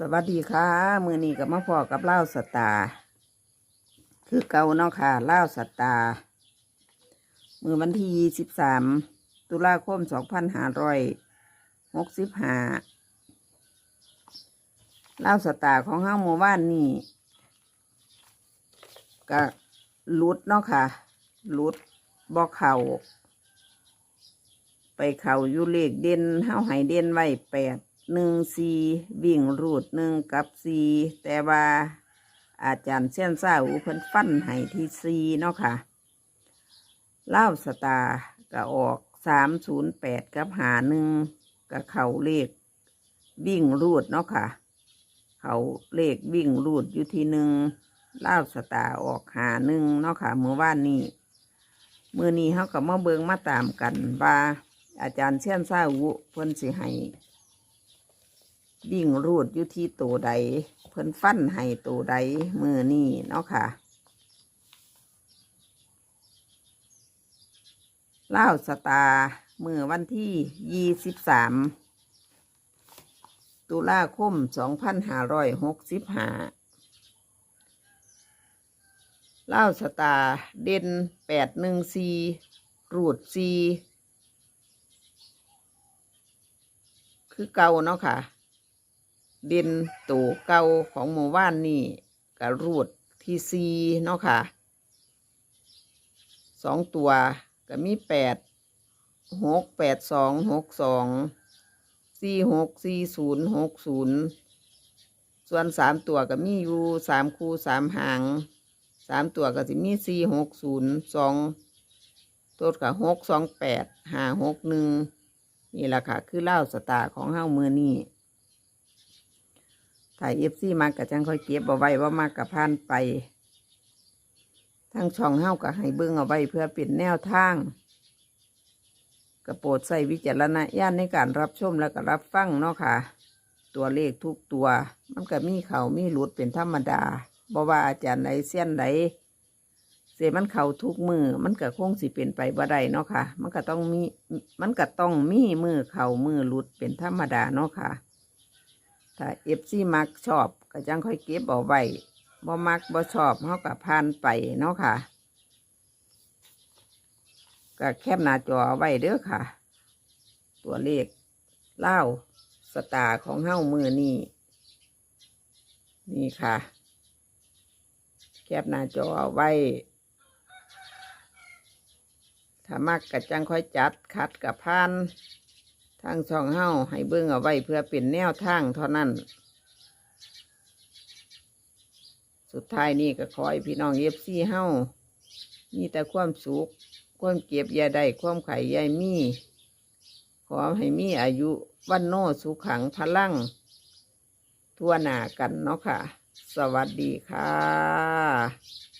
สวัสดีค่ะมือนี้กับมาพอกับเล่าสตา คือเก่าเนาะค่ะเล่าสตา มือวันที่ยี่สิบสามตุลาคมสองพันห้าร้อยหกสิบห้าเล่าสตาของห้างหมู่บ้านนี่ก็ลุดเนาะค่ะลุดบอกเข่า ไปเข่าอยู่เลขเด่นห้าให้เด่นไว้แปด หนึ่งสีวิ่งรูดหนึ่งกับสีแต่ว่าอาจารย์เส้นซ่าอูเพิ่นฟันให้ที่สีเนาะค่ะเล่าสตาร์ก็ออกสามศูนย์แปดกับหาหนึ่งกับเขาเลขวิ่งรูดเนาะค่ะ เขาเลขวิ่งรูดอยู่ที่หนึ่งเล่าสตาออกหาหนึ่งเนาะค่ะเมื่อวานนี้มื่อนี้เขาก็มาเบิงมาตามกันว่าอาจารย์เส้นซาอูเพิ่นสิให้ วิ่งรูดอยู่ที่ตัวใด เพิ่นฟันให้ตัวใดมือนี่เนาะค่ะเล่าสตาร์มือวันที่ยี่สิบสามตุลาคมสองพันห้าร้อยหกสิบห้าเล่าสตาเด่นแปดหนึ่งสี่รูดสี่คือเก่าเนาะค่ะ เด่นตัวเก่าของหมู่บ้านนี่กับรูดที่ซีเนาะค่ะสองตัวก็มีแปดหกแปดสองหกสองสี่หกสี่ศูนย์หกศูนย์ส่วนสามตัวก็มีอยู่สามคู่สามหางสามตัวก็จะมีสี่หกศูนย์สองตัวกับหกสองแปดห้าหกหนึ่งนี่แหละค่ะ คือเล่าสตาร์ของเฮ้ามือนี่ ถ่ายเอฟซีมากกับจังค่อยเก็บเอาไว้ว่ามากกับพานไป ทั้งช่องเฮ้ากับให้เบิ้งเอาไว้เพื่อเป็นแนวทางกระโปรดใส่วิจารณญาณในการรับชมและก็รับฟังเนาะค่ะ ตัวเลขทุกตัว มันก็มีเขามีหลุดเป็นธรรมดาบ่ว่าอาจารย์ไหนเส้นไหนเสียมันเข่าทุกมือมันก็คงสิเป็นไปบ่ได้เนาะค่ะ มันก็ต้องมี มันก็ต้องมีมือเข่ามือหลุดเป็นธรรมดาเนาะค่ะ ถ้าเอฟซีมักชอบก็จังค่อยเก็บเอาไว้บ่มักบ่ชอบเขาก็ผ่านไปเนาะค่ะก็แคบหน้าจอไว้เด้อค่ะ ตัวเลขเล่าสตาร์ของเฮ้ามือนี่นี่ค่ะ แคบหน้าจอเอาไว้ถ้ามักก็จังค่อยจัดคัดกับพาน ทางช่องเฮ้าให้เบิ่งเอาไว้เพื่อเป็นแนวทางเท่านั้น สุดท้ายนี่ก็ขอให้พี่น้องเย็บซี่เฮ้ามีแต่ความสุขความเก็บยาได้ความไข่ยายมีขอให้มีอายุวันโนสุขังพลัง ทั่วหน้ากันเนาะค่ะ สวัสดีค่ะ